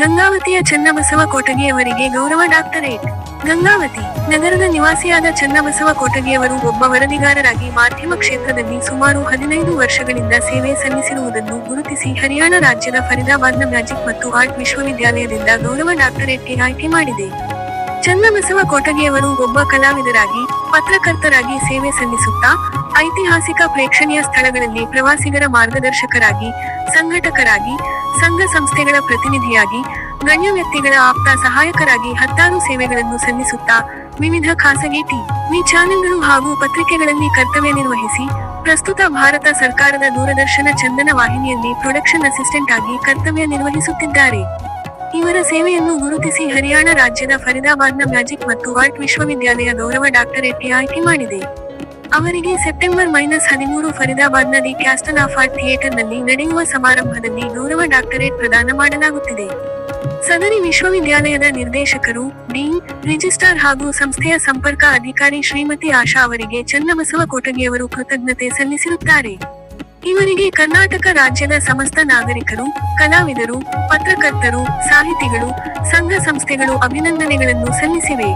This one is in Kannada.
ಗಂಗಾವತಿಯ ಚನ್ನಬಸವ ಕೋಟಗಿಯವರಿಗೆ ಗೌರವ ಡಾಕ್ಟರೇಟ್ ಗಂಗಾವತಿ ನಗರದ ನಿವಾಸಿಯಾದ ಚನ್ನಬಸವ ಕೋಟಗಿಯವರು ಒಬ್ಬ ವರದಿಗಾರರಾಗಿ ಮಾಧ್ಯಮ ಕ್ಷೇತ್ರದಲ್ಲಿ ಸುಮಾರು ಹದಿನೈದು ವರ್ಷಗಳಿಂದ ಸೇವೆ ಸಲ್ಲಿಸಿರುವುದನ್ನು ಗುರುತಿಸಿ ಹರಿಯಾಣ ರಾಜ್ಯದ ಫರಿದಾಬಾದ್ನ ಮ್ಯಾಜಿಕ್ ಮತ್ತು ಆರ್ಟ್ ವಿಶ್ವವಿದ್ಯಾಲಯದಿಂದ ಗೌರವ ಡಾಕ್ಟರೇಟ್ಗೆ ಆಯ್ಕೆ ಮಾಡಿದೆ. ಚನ್ನಬಸವ ಕೋಟಗಿಯವರು ಒಬ್ಬ ಕಲಾವಿದರಾಗಿ, ಪತ್ರಕರ್ತರಾಗಿ ಸೇವೆ ಸಲ್ಲಿಸುತ್ತಾ ಐತಿಹಾಸಿಕ ಪ್ರೇಕ್ಷಣೀಯ ಸ್ಥಳಗಳಲ್ಲಿ ಪ್ರವಾಸಿಗರ ಮಾರ್ಗದರ್ಶಕರಾಗಿ, ಸಂಘಟಕರಾಗಿ, ಸಂಘ ಸಂಸ್ಥೆಗಳ ಪ್ರತಿನಿಧಿಯಾಗಿ, ಗಣ್ಯ ವ್ಯಕ್ತಿಗಳ ಆಪ್ತ ಸಹಾಯಕರಾಗಿ ಹತ್ತಾರು ಸೇವೆಗಳನ್ನು ಸಲ್ಲಿಸುತ್ತಾ ವಿವಿಧ ಖಾಸಗಿ ಟಿವಿ ಚಾನೆಲ್ಗಳು ಹಾಗೂ ಪತ್ರಿಕೆಗಳಲ್ಲಿ ಕರ್ತವ್ಯ ನಿರ್ವಹಿಸಿ ಪ್ರಸ್ತುತ ಭಾರತ ಸರ್ಕಾರದ ದೂರದರ್ಶನ ಚಂದನ ವಾಹಿನಿಯಲ್ಲಿ ಪ್ರೊಡಕ್ಷನ್ ಅಸಿಸ್ಟೆಂಟ್ ಆಗಿ ಕರ್ತವ್ಯ ನಿರ್ವಹಿಸುತ್ತಿದ್ದಾರೆ. ಇವರ ಸೇವೆಯನ್ನು ಗುರುತಿಸಿ ಹರಿಯಾಣ ರಾಜ್ಯದ ಫರೀದಾಬಾದ್ನ ಮ್ಯಾಜಿಕ್ ಮತ್ತು ಆರ್ಟ್ ವಿಶ್ವವಿದ್ಯಾಲಯ ಗೌರವ ಡಾಕ್ಟರೇಟ್ಗೆ ಆಯ್ಕೆ ಮಾಡಿದೆ. ಅವರಿಗೆ ಸೆಪ್ಟೆಂಬರ್ ಮೈನಸ್ ಹದಿಮೂರು Faridabad the castle of art ಥಿಯೇಟರ್ನಲ್ಲಿ ನಡೆಯುವ ಸಮಾರಂಭದಲ್ಲಿ ಗೌರವ ಡಾಕ್ಟರೇಟ್ ಪ್ರದಾನ ಮಾಡಲಾಗುತ್ತಿದೆ. ಸದರಿ ವಿಶ್ವವಿದ್ಯಾಲಯದ ನಿರ್ದೇಶಕರು, ಡಿ, ರಿಜಿಸ್ಟ್ರಾರ್ ಹಾಗೂ ಸಂಸ್ಥೆಯ ಸಂಪರ್ಕ ಅಧಿಕಾರಿ ಶ್ರೀಮತಿ ಆಶಾ ಅವರಿಗೆ ಚನ್ನಬಸವ ಕೊಟಗಿಯವರು ಕೃತಜ್ಞತೆ ಸಲ್ಲಿಸಿರುತ್ತಾರೆ. ಇವರಿಗೆ ಕರ್ನಾಟಕ ರಾಜ್ಯದ ಸಮಸ್ತ ನಾಗರಿಕರು, ಕಲಾವಿದರು, ಪತ್ರಕರ್ತರು, ಸಾಹಿತಿಗಳು, ಸಂಘ ಸಂಸ್ಥೆಗಳು ಅಭಿನಂದನೆಗಳನ್ನು ಸಲ್ಲಿಸಿವೆ.